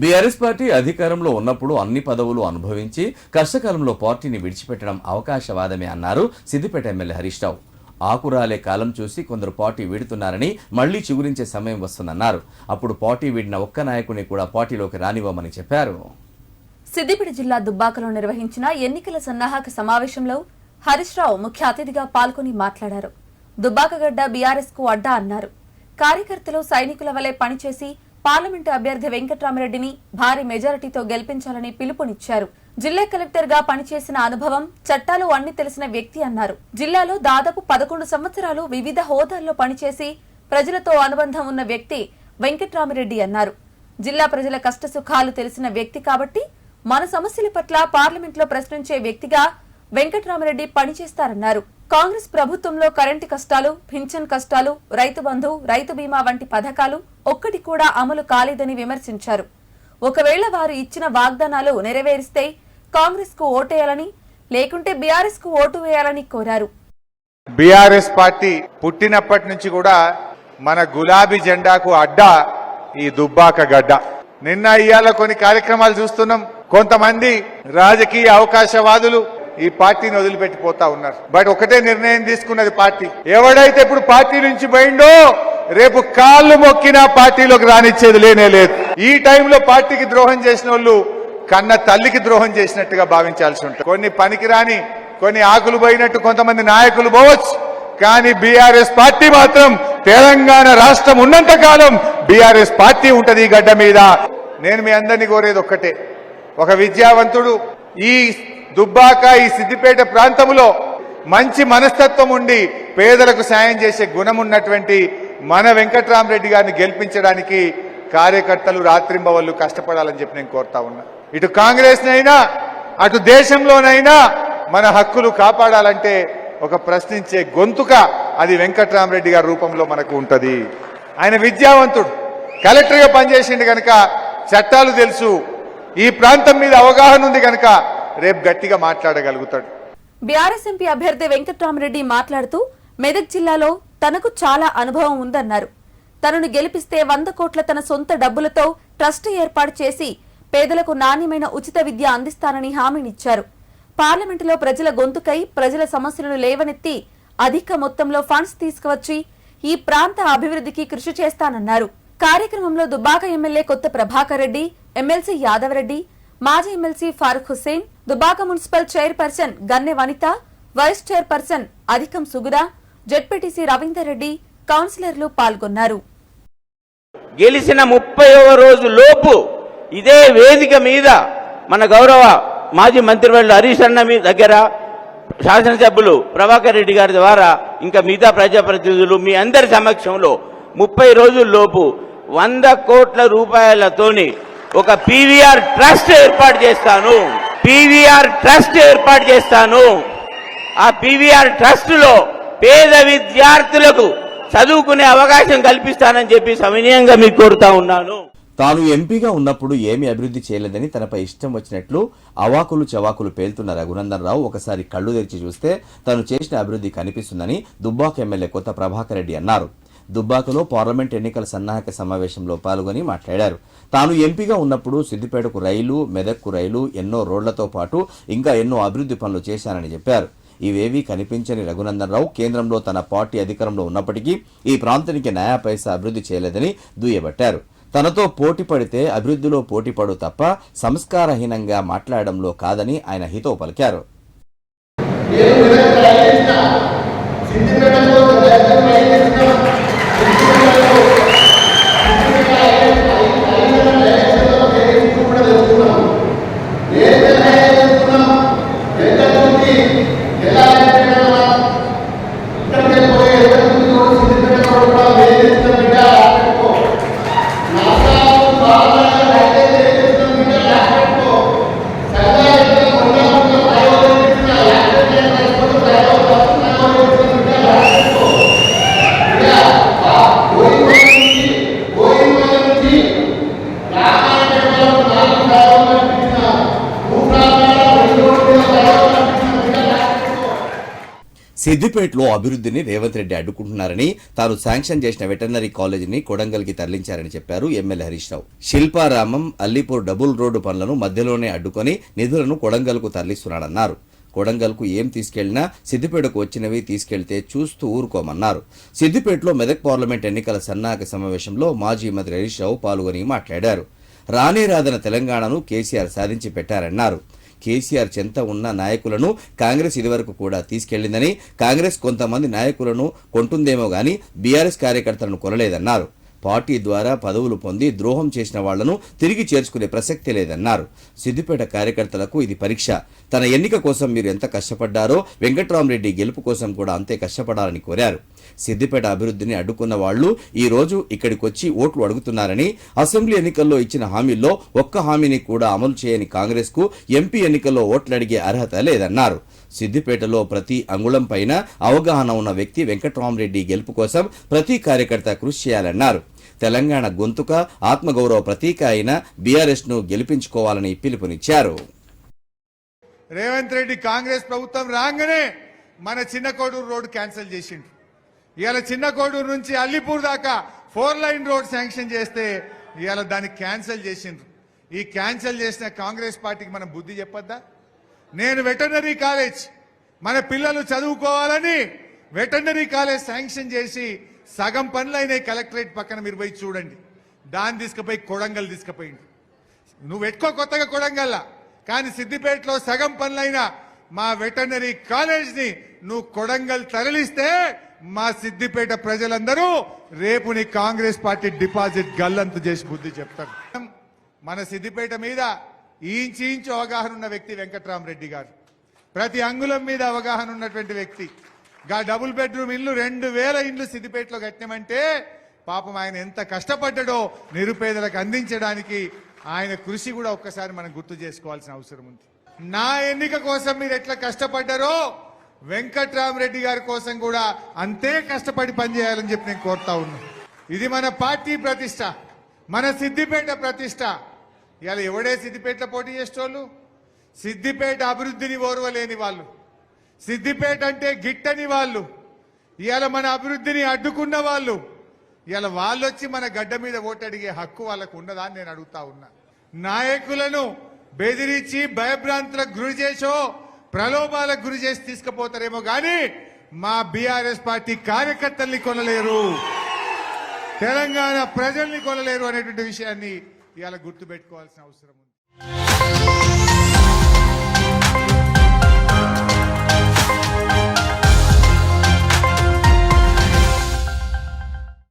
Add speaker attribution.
Speaker 1: BRS party అధికారంలో ఉన్నప్పుడు అన్ని పదవులు అనుభవించి కష్టకాలంలో పార్టీని విడిచిపెట్టడం అవకాశవాదమే అన్నారు సిద్దిపేట ఎమ్మెల్యే హరీష్ రావు. ఆకురాలే కాలం చూసి కొందరు పార్టీ వీడుతున్నారని మళ్ళీ చిగురించే సమయం వస్తుందన్నారు. అప్పుడు పార్టీ వీడిన ఒక్క నాయకుని కూడా పార్టీలోకి రానివ్వమని చెప్పారు.
Speaker 2: సిద్దిపేట జిల్లా దుబ్బాకలో నిర్వహించిన ఎన్నికల సన్నాహక సమావేశంలో హరీష్ రావు ముఖ్య అతిథిగా పాల్గొని మాట్లాడారు. దుబ్బాకగడ్డ బీఆర్ఎస్కు అడ్డా అన్నారు. కార్యకర్తలు సైనికుల వలె పనిచేసి పార్లమెంటు అభ్యర్థి వెంకట్రామరెడ్డిని భారీ మెజారిటీతో గెలిపించాలని పిలుపునిచ్చారు. జిల్లా కలెక్టర్గా పనిచేసిన అనుభవం చట్టాలు అన్ని తెలిసిన వ్యక్తి అన్నారు. జిల్లాలో దాదాపు పదకొండు సంవత్సరాలు వివిధ హోదాల్లో పనిచేసి ప్రజలతో అనుబంధం ఉన్న వ్యక్తి వెంకట్రామిరెడ్డి అన్నారు. జిల్లా ప్రజల కష్టసుఖాలు తెలిసిన వ్యక్తి కాబట్టి మన సమస్యల పట్ల పార్లమెంట్లో ప్రశ్నించే వ్యక్తిగా వెంకటరామరెడ్డి పనిచేస్తారన్నారు. కాంగ్రెస్ ప్రభుత్వంలో కరెంటు కష్టాలు పింఛన్ కష్టాలు రైతు బంధు రైతు బీమా వంటి పథకాలు ఒక్కటి కూడా అమలు కాలేదని విమర్శించారు. ఒకవేళ వారు ఇచ్చిన వాగ్దానాలు నెరవేరిస్తే కాంగ్రెస్కు ఓటేయాలని లేకుంటే బీఆర్ఎస్కు ఓటు వేయాలని కోరారు.
Speaker 3: బీఆర్ఎస్ పార్టీ పుట్టినప్పటి నుంచి కూడా మన గులాబీ జెండాకు అడ్డా ఈ దుబ్బాక గడ్డ. నిన్న ఇవాళ కొన్ని కార్యక్రమాలు చూస్తున్నాం. కొంతమంది రాజకీయ అవకాశవాదులు ఈ పార్టీని వదిలిపెట్టిపోతా ఉన్నారు. బట్ ఒకటే నిర్ణయం తీసుకున్నది పార్టీ. ఎవడైతే ఇప్పుడు పార్టీ నుంచి పోయిండో రేపు కాళ్ళు మొక్కినా పార్టీలోకి రానిచ్చేది లేనే లేదు. ఈ టైంలో పార్టీకి ద్రోహం చేసిన వాళ్ళు కన్న తల్లికి ద్రోహం చేసినట్టుగా భావించాల్సి ఉంటుంది. కొన్ని పనికిరాని కొన్ని ఆకులు పోయినట్టు కొంతమంది నాయకులు పోవచ్చు. కానీ బీఆర్ఎస్ పార్టీ మాత్రం తెలంగాణ రాష్ట్రం ఉన్నంత కాలం బీఆర్ఎస్ పార్టీ ఉంటది ఈ గడ్డ మీద. నేను మీ అందరినీ కోరేది ఒక్కటే. ఒక విద్యావంతుడు ఈ దుబ్బాక ఈ సిద్దిపేట ప్రాంతంలో మంచి మనస్తత్వం ఉండి పేదలకు సాయం చేసే గుణం ఉన్నటువంటి మన వెంకట్రామరెడ్డి గారిని గెలిపించడానికి కార్యకర్తలు రాత్రింబవళ్ళు కష్టపడాలని చెప్పి నేను కోరుతా ఉన్నా. ఇటు కాంగ్రెస్ నైనా అటు దేశంలోనైనా మన హక్కులు కాపాడాలంటే ఒక ప్రశ్నించే గొంతుక అది వెంకట్రామరెడ్డి గారి రూపంలో మనకు ఉంటుంది. ఆయన విద్యావంతుడు. కలెక్టర్గా పనిచేసిండు కనుక చట్టాలు తెలుసు. ఈ ప్రాంతం మీద అవగాహన ఉంది కనుక రేపు గట్టిగా మాట్లాడగలుగుతాడు.
Speaker 2: బీఆర్ఎస్ ఎంపీ అభ్యర్థి వెంకట్రామరెడ్డి మాట్లాడుతూ మెదక్ జిల్లాలో తనకు చాలా అనుభవం ఉందన్నారు. తనను గెలిపిస్తే వంద కోట్ల తన సొంత డబ్బులతో ట్రస్ట్ ఏర్పాటు చేసి పేదలకు నాణ్యమైన ఉచిత విద్య అందిస్తానని హామీనిచ్చారు. పార్లమెంటులో ప్రజల గొంతుకై ప్రజల సమస్యలను లేవనెత్తి అధిక మొత్తంలో ఫండ్స్ తీసుకువచ్చి ఈ ప్రాంత అభివృద్ధికి కృషి చేస్తానన్నారు. కార్యక్రమంలో దుబ్బాక ఎమ్మెల్యే కొత్త ప్రభాకర్ రెడ్డి ఎమ్మెల్సీ యాదవరెడ్డి మాజీ MLC Farooq Hussain Dubbaka municipal chairperson Ganne Vanitha vice chairperson అధికం సుగుద జెడ్పీటీసీ రవీందర్ రెడ్డి కౌన్సిలర్లు పాల్గొన్నారు.
Speaker 4: గెలిచిన ముప్పైవ రోజు లోపు ఇదే వేదిక మీద మన గౌరవ మాజీ మంత్రివర్యులు హరీష్ అన్న మీ దగ్గర శాసనసభ్యులు ప్రభాకర్ రెడ్డి గారి ద్వారా ఇంకా మిగతా ప్రజాప్రతినిధులు మీ అందరి సమక్షంలో ముప్పై రోజుల లోపు వంద కోట్ల రూపాయలతోని ఒక పీవీఆర్ ట్రస్ట్ ఏర్పాటు చేస్తాను. పీవీఆర్ ట్రస్ట్ ఏర్పాటు చేస్తాను. ఆ పీవీఆర్ ట్రస్ట్లో పేద విద్యార్థులకు చదువుకునే అవకాశం కల్పిస్తానని చెప్పి సవినయంగా మీకు కోరుతా ఉన్నాను.
Speaker 1: తాను ఎంపీగా ఉన్నప్పుడు ఏమీ అభివృద్ధి చేయలేదని తనపై ఇష్టం వచ్చినట్లు అవాకులు చవాకులు పేల్తున్న రఘునందన్ రావు ఒకసారి కళ్ళు తెరిచి చూస్తే తాను చేసిన అభివృద్ధి కనిపిస్తుందని దుబ్బాక ఎమ్మెల్యే కొత్త ప్రభాకర్ రెడ్డి అన్నారు. దుబ్బాకలో పార్లమెంట్ ఎన్నికల సన్నాహక సమావేశంలో పాల్గొని మాట్లాడారు. తాను ఎంపీగా ఉన్నప్పుడు సిద్దిపేటకు రైలు మెదక్కు రైలు ఎన్నో రోడ్లతో పాటు ఇంకా ఎన్నో అభివృద్ధి పనులు చేశానని చెప్పారు. ఇవేవీ కనిపించని రఘునందన్ రావు కేంద్రంలో తన పార్టీ అధికారంలో ఉన్నప్పటికీ ఈ ప్రాంతానికి నయా పైసా అభివృద్ధి చేయలేదని దుయ్యబట్టారు. తనతో పోటీ పడితే అభివృద్ధిలో పోటీ పడు తప్ప సంస్కారహీనంగా మాట్లాడడంలో కాదని ఆయన హితో పలికారు. సిద్దిపేటలో అభివృద్ధిని రేవంత్ రెడ్డి అడ్డుకుంటున్నారని తాను శాంక్షన్ చేసిన వెటర్నరీ కాలేజీని కొడంగల్కి తరలించారని చెప్పారు MLA Harish Rao. Shilparamam Allipur double road పనులను మధ్యలోనే అడ్డుకొని నిధులను కొడంగల్కు తరలిస్తున్నాడన్నారు. కొడంగల్కు ఏం తీసుకెళ్ళినా సిద్దిపేటకు వచ్చినవి తీసుకెళ్తే చూస్తూ ఊరుకోమన్నారు. సిద్దిపేటలో మెదక్ పార్లమెంట్ ఎన్నికల సన్నాహక సమావేశంలో మాజీ మంత్రి హరీష్ రావు పాల్గొని మాట్లాడారు. రానే రాదన తెలంగాణను కేసీఆర్ సాధించి పెట్టారన్నారు. కేసీఆర్ చెంత ఉన్న నాయకులను కాంగ్రెస్ ఇదివరకు కూడా తీసుకెళ్ళిందని కాంగ్రెస్ కొంతమంది నాయకులను కొంటుందేమో గాని బీఆర్ఎస్ కార్యకర్తలను కొనలేదన్నారు. పార్టీ ద్వారా పదవులు పొంది ద్రోహం చేసిన వాళ్ళను తిరిగి చేర్చుకునే ప్రసక్తి లేదన్నారు. సిద్దిపేట కార్యకర్తలకు ఇది పరీక్ష. తన ఎన్నిక కోసం మీరు ఎంత కష్టపడ్డారో వెంకట్రామరెడ్డి గెలుపు కోసం కూడా అంతే కష్టపడాలని కోరారు. సిద్దిపేట అభివృద్ధిని అడ్డుకున్న వాళ్ళు ఈ రోజు ఇక్కడికి వచ్చి ఓట్లు అడుగుతున్నారని అసెంబ్లీ ఎన్నికల్లో ఇచ్చిన హామీల్లో ఒక్క హామీని కూడా అమలు చేయని కాంగ్రెస్కు ఎంపీ ఎన్నికల్లో ఓట్లు అడిగే అర్హత లేదన్నారు. సిద్దిపేటలో ప్రతి అంగుళం పైన అవగాహన ఉన్న వ్యక్తి వెంకటరామరెడ్డి గెలుపు కోసం ప్రతి కార్యకర్త కృషి చేయాలన్నారు. తెలంగాణ గొంతుక ఆత్మగౌరవ ప్రతీక అయిన బీఆర్ఎస్ను గెలిపించుకోవాలని పిలుపునిచ్చారు.
Speaker 3: రేవంత్ రెడ్డి కాంగ్రెస్ ప్రభుత్వం రాగానే మన చిన్న కోడూరు రోడ్డు క్యాన్సిల్ చేసిండు. ఇవాళ చిన్న కోడూరు నుంచి అల్లిపూర్ దాకా ఫోర్ లైన్ రోడ్ శాంక్షన్ చేస్తే ఇవాళ దాన్ని క్యాన్సిల్ చేసిండ్రు. ఈ క్యాన్సిల్ చేసిన కాంగ్రెస్ పార్టీకి మనం బుద్ధి చెప్పొద్దా? నేను వెటర్నరీ కాలేజ్ మన పిల్లలు చదువుకోవాలని వెటర్నరీ కాలేజ్ శాంక్షన్ చేసి సగం పనులు అయినాయి కలెక్టరేట్ పక్కన మీరు పోయి చూడండి. దాన్ని తీసుకుపోయి కొడంగల్ తీసుకుపోయింది నువ్వు పెట్టుకో కొత్తగా కొడంగల్లా కానీ సిద్దిపేటలో సగం పనులైన మా వెటర్నరీ కాలేజ్ని నువ్వు కొడంగల్ తరలిస్తే మా సిద్దిపేట ప్రజలందరూ రేపు నీ కాంగ్రెస్ పార్టీ డిపాజిట్ గల్లంతు చేసి బుద్ధి చెప్తారు. మన సిద్దిపేట మీద ఇంచు అవగాహన ఉన్న వ్యక్తి వెంకట్రామరెడ్డి గారు. ప్రతి అంగుళం మీద అవగాహన ఉన్నటువంటి వ్యక్తి. గా డబుల్ బెడ్రూమ్ ఇల్లు రెండు వేల ఇండ్లు సిద్దిపేటలో కట్టినామంటే పాపం ఆయన ఎంత కష్టపడ్డాడో నిరుపేదలకు అందించడానికి ఆయన కృషి కూడా ఒక్కసారి మనం గుర్తు చేసుకోవాల్సిన అవసరం ఉంది. నా ఎన్నిక కోసం మీరు ఎట్లా కష్టపడ్డారో వెంకట్రామరెడ్డి గారి కోసం కూడా అంతే కష్టపడి పనిచేయాలని చెప్పి నేను కోరుతా ఉన్నా. ఇది మన పార్టీ ప్రతిష్ట మన సిద్దిపేట ప్రతిష్ట. ఇవాళ ఎవడే సిద్దిపేటలో పోటీ చేసేటోళ్ళు? సిద్దిపేట అభివృద్ధిని ఓర్వలేని వాళ్ళు. సిద్దిపేట అంటే గిట్టని వాళ్ళు. ఇవాళ మన అభివృద్ధిని అడ్డుకున్న వాళ్ళు. ఇవాళ వాళ్ళు వచ్చి మన గడ్డ మీద ఓటడిగే హక్కు వాళ్ళకు ఉండదా అని నేను అడుగుతా ఉన్నా. నాయకులను బెదిరించి భయభ్రాంతులకు గురి చేసో ప్రలోభాలకు గురి చేసి తీసుకుపోతారేమో కానీ మా బీఆర్ఎస్ పార్టీ కార్యకర్తల్ని కొనలేరు. తెలంగాణ ప్రజల్ని కొనలేరు అనేటువంటి విషయాన్ని ఇవాళ గుర్తుపెట్టుకోవాల్సిన అవసరం ఉంది.